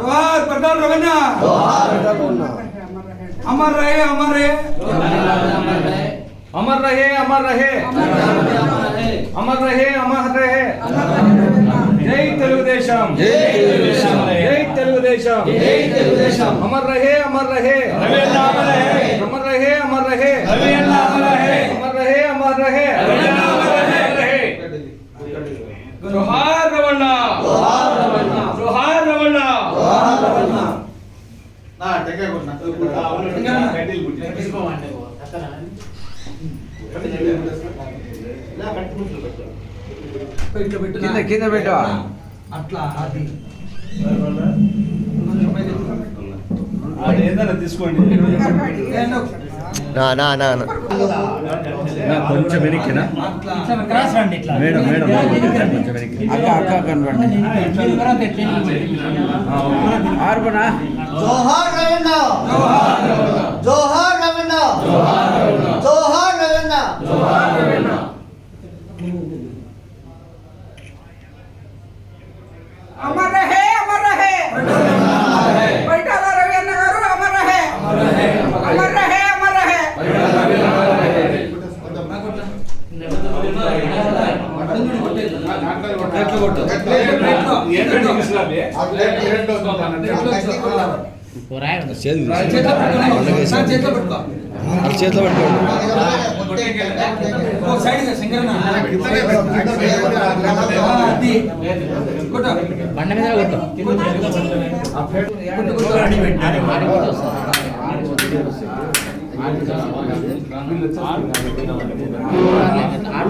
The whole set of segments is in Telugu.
जोहार रवन्ना अमर रहे अमर रहे अमर रहे अमर रहे अमर रहे अमर रहे జై తెలుగుదేశం జై తెలుగుదేశం. జై తెలుగుదేశం జై తెలుగుదేశం. అమర్ రహే అమర్ రహే రవీంద్ర అమర్ రహే. అమర్ రహే అమర్ రహే రవీంద్ర అమర్ రహే. అమర్ రహే అమర్ కింద కింద పెట్టవా? అట్లా అది. ఏదైనా తీసుకోండి. నా నా నా నా. కొంచెం వెనక్కినా? మేడం మేడం కొంచెం వెనక్కి అక్క అక్క కనబడి ఆర్పనా? జోహార్ రవణ జోహార్ రవణ జోహార్ రవణ అమర్ రహే అమర్ రహే బైటాల రవి అన్న గారు అమర్ రహే అమర్ రహే అమర్ రహే చేతిలో పెట్టుకోండి సైడ్ శంకరన్న బండ మీద కొట్టు.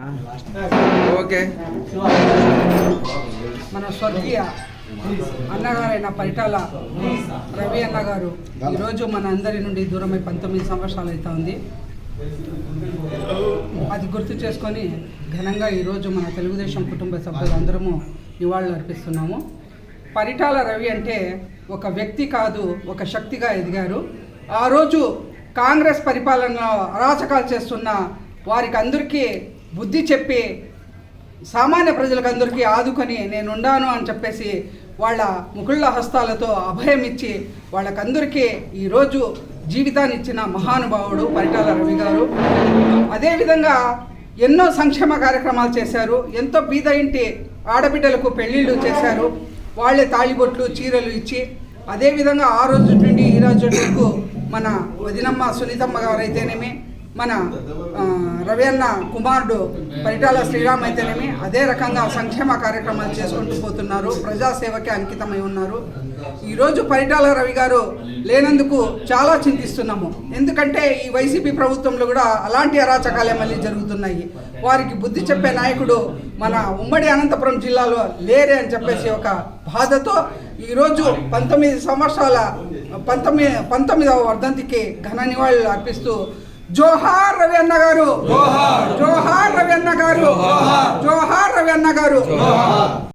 ఓకే. మన స్వర్గీయ అన్నగారైన పరిటాల రవి అన్నగారు ఈరోజు మన అందరి నుండి దూరమై పంతొమ్మిది సంవత్సరాలు అవుతా ఉంది. అది గుర్తు చేసుకొని ఘనంగా ఈరోజు మన తెలుగుదేశం కుటుంబ సభ్యులు అందరము నివాళులు అర్పిస్తున్నాము. పరిటాల రవి అంటే ఒక వ్యక్తి కాదు ఒక శక్తిగా ఎదిగారు. ఆ రోజు కాంగ్రెస్ పరిపాలనలో అరాచకాలు చేస్తున్న వారికి అందరికీ బుద్ధి చెప్పి సామాన్య ప్రజలకు అందరికీ ఆదుకొని నేనుండాను అని చెప్పేసి వాళ్ళ ముకుళ్ళ హస్తాలతో అభయం ఇచ్చి వాళ్ళకందరికీ ఈరోజు జీవితాన్ని ఇచ్చిన మహానుభావుడు పరిటాల రవి గారు. అదేవిధంగా ఎన్నో సంక్షేమ కార్యక్రమాలు చేశారు. ఎంతో బీద ఇంటి ఆడబిడ్డలకు పెళ్ళిళ్ళు చేశారు. వాళ్ళే తాళిబొట్లు చీరలు ఇచ్చి అదేవిధంగా ఆ రోజు నుండి ఈ రోజు వరకు మన వదినమ్మ సునీతమ్మ గారు అయితేనేమి మన రవి అన్న కుమారుడు పరిటాల శ్రీరామ్ అయితేనేమి అదే రకంగా సంక్షేమ కార్యక్రమాలు చేసుకుంటూ పోతున్నారు ప్రజాసేవకి అంకితమై ఉన్నారు. ఈరోజు పరిటాల రవి గారు లేనందుకు చాలా చింతిస్తున్నాము. ఎందుకంటే ఈ వైసీపీ ప్రభుత్వంలో కూడా అలాంటి అరాచకాలే మళ్ళీ జరుగుతున్నాయి. వారికి బుద్ధి చెప్పే నాయకుడు మన ఉమ్మడి అనంతపురం జిల్లాలో లేరే అని చెప్పేసి ఒక బాధతో ఈరోజు పంతొమ్మిది సంవత్సరాల పంతొమ్మిది పంతొమ్మిదవ వర్ధంతికి ఘన నివాళులు అర్పిస్తూ జోహార్ రవి అన్న గారు. జోహార్. రవి అన్న గారు. జోహార్. రవి అన్న గారు.